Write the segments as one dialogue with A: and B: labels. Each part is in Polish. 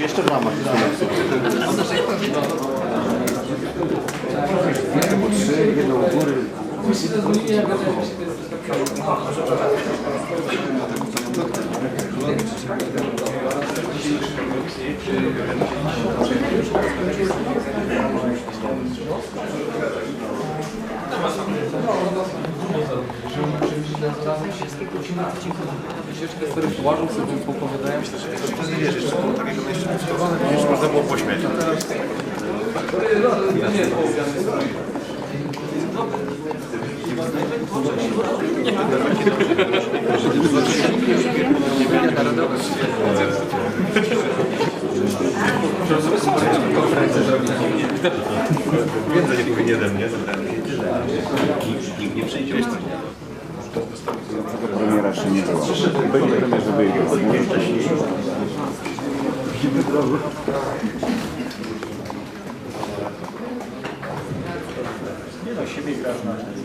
A: Jeszcze w ramach. Trzy, jedną u góry.
B: Wtedy wiesz, jeszcze było takiego jeszcze już można było pośmiać. Więcej nie powinienem, nie? Nikt nie przyjdzie.
A: Premiera jeszcze nie było. Będzie premierze wyjdzie. Nie no, siebie grasz na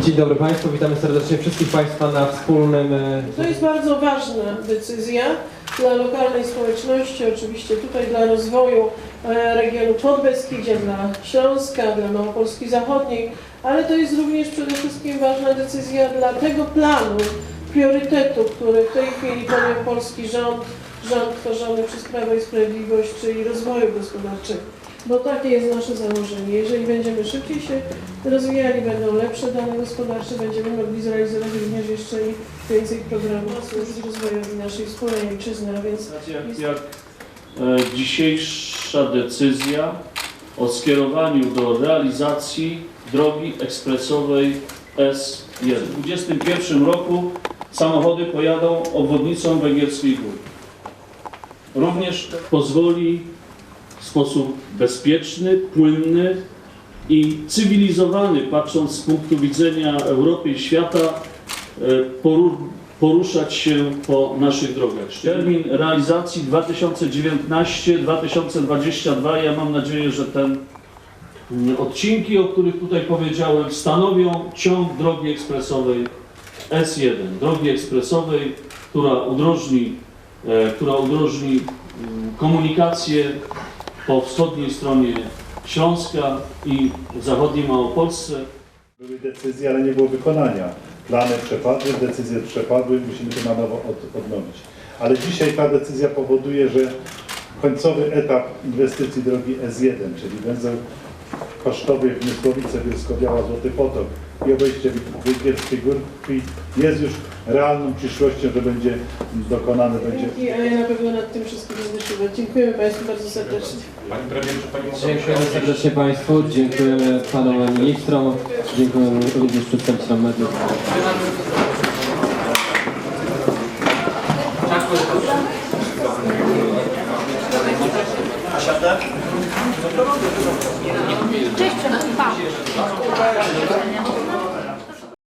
C: Dzień dobry Państwu, witamy serdecznie wszystkich Państwa na wspólnym e,
D: To jest bardzo ważna decyzja dla lokalnej społeczności, oczywiście tutaj dla rozwoju e, regionu Podbeskidzia, dla Śląska, dla Małopolski Zachodniej, ale to jest również przede wszystkim ważna decyzja dla tego planu, priorytetu, który w tej chwili podjął polski rząd, rząd tworzony przez Prawo i Sprawiedliwość, czyli rozwoju gospodarczego. Bo takie jest nasze założenie. Jeżeli będziemy szybciej się rozwijali, będą lepsze dane gospodarcze, będziemy mogli zrealizować również jeszcze więcej programów służyć rozwojowi naszej wspólnej ojczyzny, a więc
E: Jak, jak e, dzisiejsza decyzja o skierowaniu do realizacji drogi ekspresowej S1. W 2021 roku samochody pojadą obwodnicą Węgierskiej Góry. Również pozwoli w sposób bezpieczny, płynny i cywilizowany, patrząc z punktu widzenia Europy i świata, e, poru- poruszać się po naszych drogach. Termin realizacji 2019-2022. Ja mam nadzieję, że ten mm, odcinki, o których tutaj powiedziałem, stanowią ciąg drogi ekspresowej S1. Drogi ekspresowej, która udrożni, e, która udrożni mm, komunikację po wschodniej stronie Śląska i zachodniej Małopolsce.
F: Były decyzje, ale nie było wykonania. Plany przepadły, decyzje przepadły, musimy to na nowo od, odnowić. Ale dzisiaj ta decyzja powoduje, że końcowy etap inwestycji drogi S1, czyli węzeł kosztowy w Mysłowice Bielsko-Biała Złoty Potok i obejście Węgierskiej Górki jest już realną przyszłością, że będzie dokonane. Będzie...
D: Dzięki, ja na pewno nad tym wszystkim rozmyśliłam. Dziękujemy Państwu bardzo serdecznie.
B: Panie Premierze, Pani
C: Dziękujemy serdecznie Państwu, dziękujemy Panom Ministrom, dziękujemy również przedstawicielom mediów. Siadać? 何?